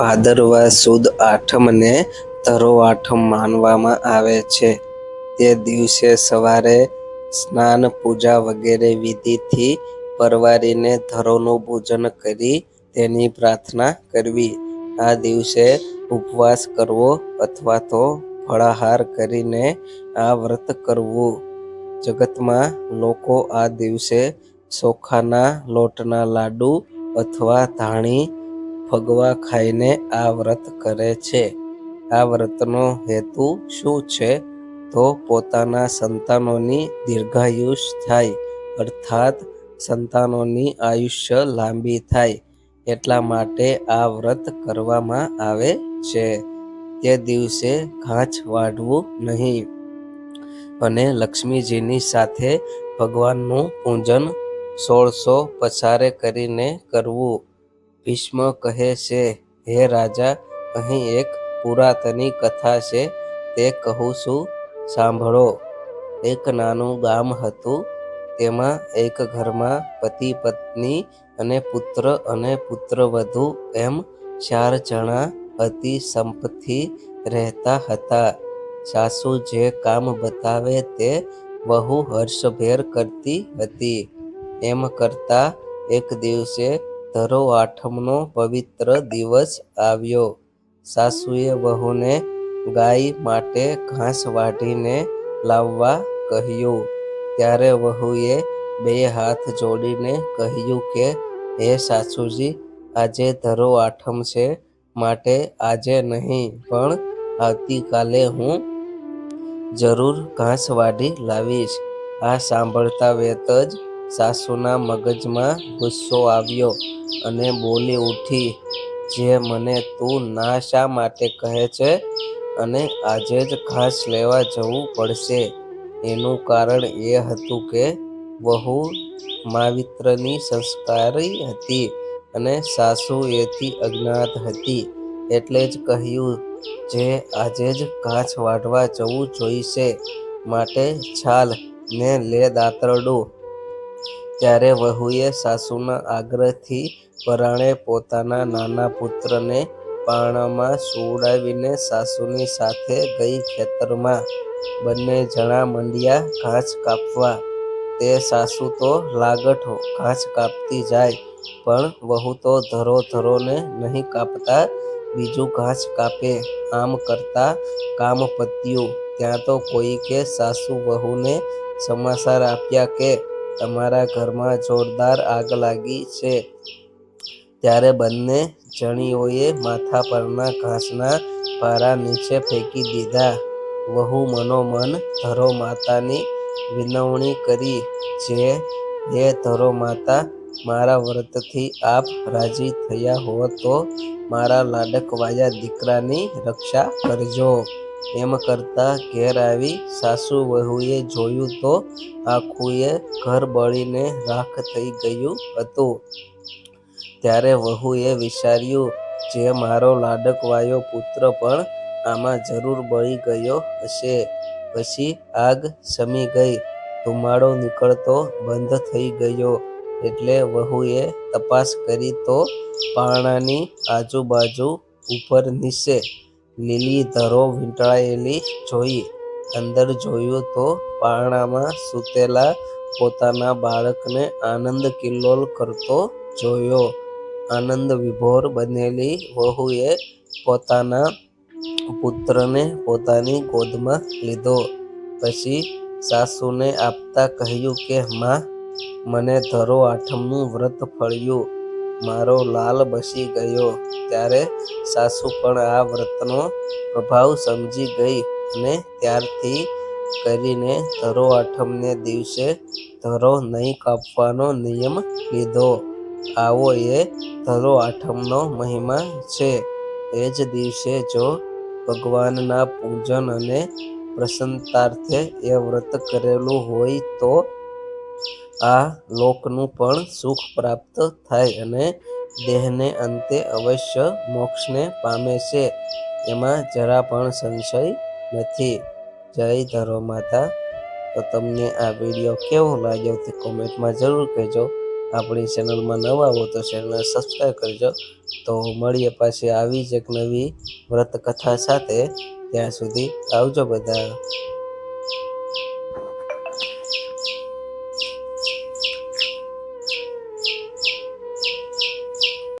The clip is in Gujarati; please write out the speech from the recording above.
ભાદરવા સુદ આઠમને ધરો આઠમ માનવામાં આવે છે. તે દિવસે સવારે સ્નાન, પૂજા વગેરે વિધિથી પરવારીને ધરોનું પૂજન કરી તેની પ્રાર્થના કરવી. આ દિવસે ઉપવાસ કરવો અથવા તો ફળાહાર કરીને આ વ્રત કરવું. જગતમાં લોકો આ દિવસે ચોખાના લોટના લાડુ અથવા ધાણી ફગવા ખાઈને આ વ્રત કરે છે. આ વ્રતનો હેતુ શું છે? તો પોતાના સંતાનોની દીર્ઘાયુષ થાય, અર્થાત સંતાનોની આયુષ્ય લાંબી થાય, એટલા માટે આ વ્રત કરવામાં આવે છે. તે દિવસે ઘાસ વાઢવું નહીં. અને લક્ષ્મીજીની સાથે ભગવાનનું પૂજન સોળસો પસારે કરીને કરવું. ભીષ્મ કહે છે, હે રાજા, અહીં એક પુરાતની કથા છે, તે કહું છું. સાંભળો. એક નાનું ગામ હતું. તેમાં એક ઘરમાં પતિ, પત્ની અને પુત્ર અને પુત્રવધુ એમ ચાર જણા અતિ સંપથી રહેતા હતા. સાસુ જે કામ બતાવે તે વહુ હર્ષભેર કરતી હતી. એમ કરતા એક દિવસે ધરો આઠમનો પવિત્ર દિવસ આવ્યો. સાસુએ વહુને ગાય માટે ઘાસ વાઢીને લાવવા કહ્યું. ત્યારે વહુએ બે હાથ જોડીને કહ્યું કે, હે સાસુજી, આજે ધરો આઠમ છે, માટે આજે નહીં, પણ આવતીકાલે હું જરૂર ઘાસ વાઢી લાવીશ. આ સાંભળતા વેત જ સાસુના મગજમાં ગુસ્સો આવ્યો અને બોલી ઉઠી, જે મને તું ના શા માટે કહે છે? અને આજે જ ઘાસ લેવા જવું પડશે. એનું કારણ એ હતું કે વહુ માવિત્રની સંસ્કારી હતી અને સાસુ એથી અજ્ઞાત હતી. એટલે જ કહ્યું, જે આજે જ ઘાસ વાઢવા જવું જોઈશે, માટે છાલ ને લે દાતરડું. ત્યારે વહુએ સાસુના આગ્રહથી પરાણે પોતાના નાના પુત્રને પાણામાં સુવડાવીને સાસુની સાથે ગઈ ખેતરમાં બંને જણા મંડ્યા ઘાસ કાપવા. તે સાસુ તો લાગઠો ઘાસ કાપતી જાય, પણ વહુ તો ધરો ધરોને નહીં કાપતા, બીજું ઘાસ કાપે, આમ કરતા કામ પત્યું ત્યાં તો કોઈકે સાસુ વહુને સમાચાર આપ્યા કે તમારા ઘરમાં જોરદાર આગ લાગી છે. ત્યારે બંને જણીઓએ માથા પરના ઘાસના પારા નીચે ફેંકી દીધા. વહુ મનોમન ધરો માતાની વિનવણી કરી, જે હે ધરો માતા મારા વ્રતથી આપ રાજી થયા હો તો મારા લાડકવાયા દીકરાની રક્ષા કરજો. એમ કરતા ઘેર આવી સાસુ વહુએ જોયું તો આખુંએ ઘર બળીને રાખ થઈ ગયું હતું. ત્યારે વહુએ વિચાર્યું, જે મારો લાડકવાયો પુત્ર પણ આમાં જરૂર બળી ગયો હશે. પછી આગ શમી ગઈ. ધુમાડો નીકળતો બંધ થઈ ગયો. એટલે વહુએ તપાસ કરી તો પારણાની આજુબાજુ ઉપર નીચે લીલી ધરો વીંટળાયેલી જોઈ. અંદર જોયું તો પારણામાં સૂતેલા પોતાના બાળકને આનંદ કિલ્લોલ કરતો જોયો. આનંદ વિભોર બનેલી વહુએ પોતાના પુત્રને પોતાની ગોદમાં લીધો. પછી સાસુને આપતા કહ્યું કે, માં, મને ધરો આઠમનું વ્રત ફળ્યું. મારો લાલ બસી ગયો. ત્યારે સાસુ પણ આ વ્રતનો પ્રભાવ સમજી ગઈ અને ત્યારથી કરીને ધરો આઠમને દિવસે ધરો નહીં કાપવાનો નિયમ લીધો. આવો એ ધરો આઠમનો મહિમા છે. એ જ દિવસે જો ભગવાનના પૂજન અને પ્રસન્નતાર્થે એ વ્રત કરેલું હોય તો આ લોકનું પણ સુખ પ્રાપ્ત થાય અને દેહને અંતે અવશ્ય મોક્ષને પામે છે. એમાં જરા પણ સંશય નથી. જય ધરો માતા. તો તમને આ વીડિયો કેવો લાગ્યો તે કોમેન્ટમાં જરૂર કહેજો. આપણી ચેનલમાં નવા હો તો ચેનલ સબસ્ક્રાઈબ કરજો. તો મળીએ પાછી આવી જ એક નવી વ્રત કથા સાથે. ત્યાં સુધી આવજો બધા.